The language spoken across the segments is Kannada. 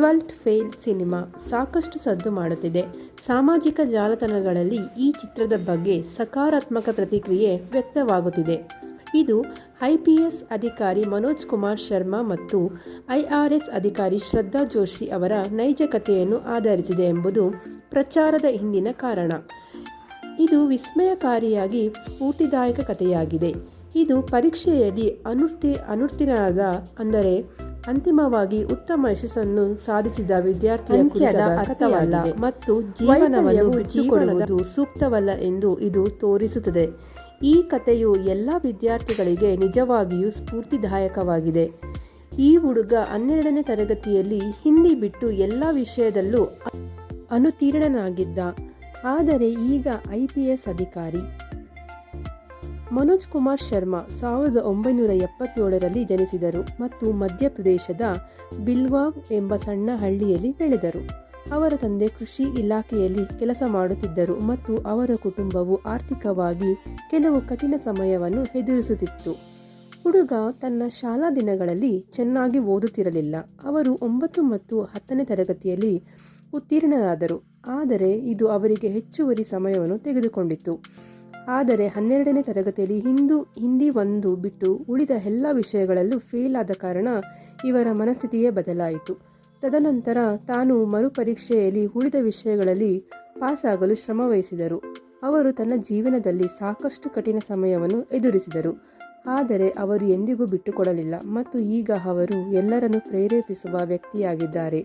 ಟ್ವೆಲ್ತ್ ಫೇಲ್ ಸಿನಿಮಾ ಸಾಕಷ್ಟು ಸದ್ದು ಮಾಡುತ್ತಿದೆ. ಸಾಮಾಜಿಕ ಜಾಲತಾಣಗಳಲ್ಲಿ ಈ ಚಿತ್ರದ ಬಗ್ಗೆ ಸಕಾರಾತ್ಮಕ ಪ್ರತಿಕ್ರಿಯೆ ವ್ಯಕ್ತವಾಗುತ್ತಿದೆ. ಇದು ಐಪಿಎಸ್ ಅಧಿಕಾರಿ ಮನೋಜ್ ಕುಮಾರ್ ಶರ್ಮಾ ಮತ್ತು ಐಆರ್ಎಸ್ ಅಧಿಕಾರಿ ಶ್ರದ್ಧಾ ಜೋಶಿ ಅವರ ನೈಜ ಕಥೆಯನ್ನು ಆಧರಿಸಿದೆ ಎಂಬುದು ಪ್ರಚಾರದ ಹಿಂದಿನ ಕಾರಣ. ಇದು ವಿಸ್ಮಯಕಾರಿಯಾಗಿ ಸ್ಫೂರ್ತಿದಾಯಕ ಕಥೆಯಾಗಿದೆ. ಇದು ಪರೀಕ್ಷೆಯಲ್ಲಿ ಅನುರ್ತಿ ಅನುತ್ತೀರ್ಣರಾದ ಅಂದರೆ ಅಂತಿಮವಾಗಿ ಉತ್ತಮ ಯಶಸ್ಸನ್ನು ಸಾಧಿಸಿದ ವಿದ್ಯಾರ್ಥಿಯ ಅರ್ಥವಲ್ಲ ಮತ್ತು ಜೀವನವನ್ನು ಬಿಟ್ಟುಕೊಡುವುದು ಸೂಕ್ತವಲ್ಲ ಎಂದು ಇದು ತೋರಿಸುತ್ತದೆ. ಈ ಕಥೆಯು ಎಲ್ಲ ವಿದ್ಯಾರ್ಥಿಗಳಿಗೆ ನಿಜವಾಗಿಯೂ ಸ್ಫೂರ್ತಿದಾಯಕವಾಗಿದೆ. ಈ ಹುಡುಗ ಹನ್ನೆರಡನೇ ತರಗತಿಯಲ್ಲಿ ಹಿಂದಿ ಬಿಟ್ಟು ಎಲ್ಲ ವಿಷಯದಲ್ಲೂ ಅನುತೀರ್ಣನಾಗಿದ್ದ. ಆದರೆ ಈಗ ಐ ಪಿ ಎಸ್ ಅಧಿಕಾರಿ. ಮನೋಜ್ ಕುಮಾರ್ ಶರ್ಮಾ ಸಾವಿರದ ಒಂಬೈನೂರ ಎಪ್ಪತ್ತೇಳರಲ್ಲಿ ಜನಿಸಿದರು ಮತ್ತು ಮಧ್ಯಪ್ರದೇಶದ ಬಿಲ್ವಾವ್ ಎಂಬ ಸಣ್ಣ ಹಳ್ಳಿಯಲ್ಲಿ ಬೆಳೆದರು. ಅವರ ತಂದೆ ಕೃಷಿ ಇಲಾಖೆಯಲ್ಲಿ ಕೆಲಸ ಮಾಡುತ್ತಿದ್ದರು ಮತ್ತು ಅವರ ಕುಟುಂಬವು ಆರ್ಥಿಕವಾಗಿ ಕೆಲವು ಕಠಿಣ ಸಮಯವನ್ನು ಎದುರಿಸುತ್ತಿತ್ತು. ಹುಡುಗ ತನ್ನ ಶಾಲಾ ದಿನಗಳಲ್ಲಿ ಚೆನ್ನಾಗಿ ಓದುತ್ತಿರಲಿಲ್ಲ. ಅವರು ಒಂಬತ್ತು ಮತ್ತು ಹತ್ತನೇ ತರಗತಿಯಲ್ಲಿ ಉತ್ತೀರ್ಣರಾದರು. ಆದರೆ ಇದು ಅವರಿಗೆ ಹೆಚ್ಚುವರಿ ಸಮಯವನ್ನು ತೆಗೆದುಕೊಂಡಿತ್ತು ಆದರೆ ಹನ್ನೆರಡನೇ ತರಗತಿಯಲ್ಲಿ ಹಿಂದೂ, ಹಿಂದಿ ಒಂದು ಬಿಟ್ಟು ಉಳಿದ ಎಲ್ಲ ವಿಷಯಗಳಲ್ಲೂ ಫೇಲ್ ಆದ ಕಾರಣ ಇವರ ಮನಸ್ಥಿತಿಯೇ ಬದಲಾಯಿತು. ತದನಂತರ ತಾನು ಮರುಪರೀಕ್ಷೆಯಲ್ಲಿ ಉಳಿದ ವಿಷಯಗಳಲ್ಲಿ ಪಾಸಾಗಲು ಶ್ರಮವಹಿಸಿದರು. ಅವರು ತನ್ನ ಜೀವನದಲ್ಲಿ ಸಾಕಷ್ಟು ಕಠಿಣ ಸಮಯವನ್ನು ಎದುರಿಸಿದರು. ಆದರೆ ಅವರು ಎಂದಿಗೂ ಬಿಟ್ಟುಕೊಡಲಿಲ್ಲ ಮತ್ತು ಈಗ ಅವರು ಎಲ್ಲರನ್ನು ಪ್ರೇರೇಪಿಸುವ ವ್ಯಕ್ತಿಯಾಗಿದ್ದಾರೆ.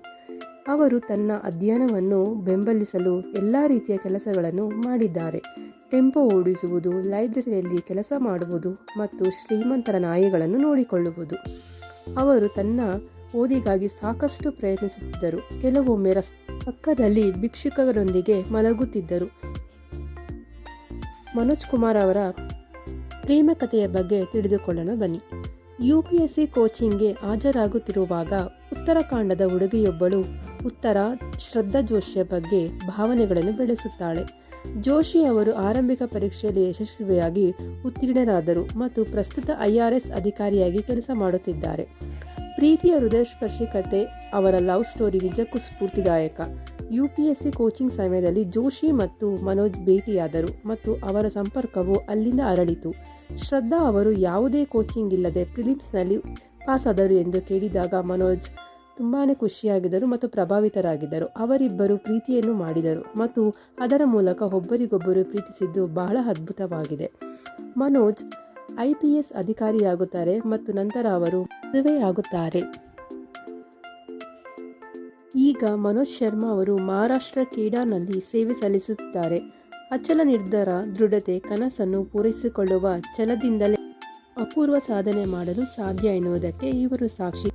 ಅವರು ತನ್ನ ಅಧ್ಯಯನವನ್ನು ಬೆಂಬಲಿಸಲು ಎಲ್ಲ ರೀತಿಯ ಕೆಲಸಗಳನ್ನು ಮಾಡಿದ್ದಾರೆ. ಟೆಂಪೋ ಓಡಿಸುವುದು ಲೈಬ್ರರಿಯಲ್ಲಿ ಕೆಲಸ ಮಾಡುವುದು ಮತ್ತು ಶ್ರೀಮಂತರ ನಾಯಿಗಳನ್ನು ನೋಡಿಕೊಳ್ಳುವುದು. ಅವರು ತನ್ನ ಓದಿಗಾಗಿ ಸಾಕಷ್ಟು ಪ್ರಯತ್ನಿಸುತ್ತಿದ್ದರು. ಕೆಲವೊಮ್ಮೆ ರಸ್, ಪಕ್ಕದಲ್ಲಿ ಭಿಕ್ಷುಕರೊಂದಿಗೆ ಮಲಗುತ್ತಿದ್ದರು. ಮನೋಜ್ ಕುಮಾರ್ ಅವರ ಪ್ರೇಮ ಕಥೆಯ ಬಗ್ಗೆ ತಿಳಿದುಕೊಳ್ಳೋಣ, ಬನ್ನಿ. ಯು ಪಿ ಎಸ್ ಸಿ ಕೋಚಿಂಗ್ಗೆ ಹಾಜರಾಗುತ್ತಿರುವಾಗ ಉತ್ತರಾಖಂಡದ ಹುಡುಗಿಯೊಬ್ಬಳು ಉತ್ತರ ಶ್ರದ್ಧಾ ಜೋಶಿಯ ಬಗ್ಗೆ ಭಾವನೆಗಳನ್ನು ಬೆಳೆಸುತ್ತಾಳೆ. ಜೋಶಿ ಅವರು ಆರಂಭಿಕ ಪರೀಕ್ಷೆಯಲ್ಲಿ ಯಶಸ್ವಿಯಾಗಿ ಉತ್ತೀರ್ಣರಾದರು ಮತ್ತು ಪ್ರಸ್ತುತ ಐಆರ್ಎಸ್ ಅಧಿಕಾರಿಯಾಗಿ ಕೆಲಸ ಮಾಡುತ್ತಿದ್ದಾರೆ. ಪ್ರೀತಿಯ ಹೃದಯಸ್ಪರ್ಶಿ ಕತೆ ಅವರ ಲವ್ ಸ್ಟೋರಿ ನಿಜಕ್ಕೂ ಸ್ಫೂರ್ತಿದಾಯಕ. U P S C coaching ಸಮಯದಲ್ಲಿ ಜೋಶಿ ಮತ್ತು ಮನೋಜ್ ಭೇಟಿಯಾದರು ಮತ್ತು ಅವರ ಸಂಪರ್ಕವು ಅಲ್ಲಿಂದ ಅರಳಿತು. ಶ್ರದ್ಧಾ ಅವರು ಯಾವುದೇ ಕೋಚಿಂಗ್ ಇಲ್ಲದೆ ಪ್ರಿಲಿಮ್ಸ್ನಲ್ಲಿ ಪಾಸಾದರು ಎಂದು ಕೇಳಿದಾಗ ಮನೋಜ್ ತುಂಬಾ ಖುಷಿಯಾಗಿದ್ದರು ಮತ್ತು ಪ್ರಭಾವಿತರಾಗಿದ್ದರು. ಅವರಿಬ್ಬರು ಪ್ರೀತಿಯನ್ನು ಮಾಡಿದರು ಮತ್ತು ಅದರ ಮೂಲಕ ಒಬ್ಬರಿಗೊಬ್ಬರು ಪ್ರೀತಿಸಿದ್ದು ಬಹಳ ಅದ್ಭುತವಾಗಿದೆ. ಮನೋಜ್, ಐ ಪಿ ಎಸ್ ಅಧಿಕಾರಿಯಾಗುತ್ತಾರೆ ಮತ್ತು ನಂತರ ಅವರು ಮದುವೆಯಾಗುತ್ತಾರೆ ಈಗ ಮನೋಜ್ ಶರ್ಮಾ ಅವರು ಮಹಾರಾಷ್ಟ್ರ ಕ್ರೀಡಾನಲ್ಲಿ ಸೇವೆ ಸಲ್ಲಿಸುತ್ತಾರೆ. ಅಚಲ ನಿರ್ಧಾರ, ದೃಢತೆ, ಕನಸನ್ನು ಪೂರೈಸಿಕೊಳ್ಳುವ ಛಲದಿಂದಲೇ ಅಪೂರ್ವ ಸಾಧನೆ ಮಾಡಲು ಸಾಧ್ಯ ಎನ್ನುವುದಕ್ಕೆ ಇವರು ಸಾಕ್ಷಿ.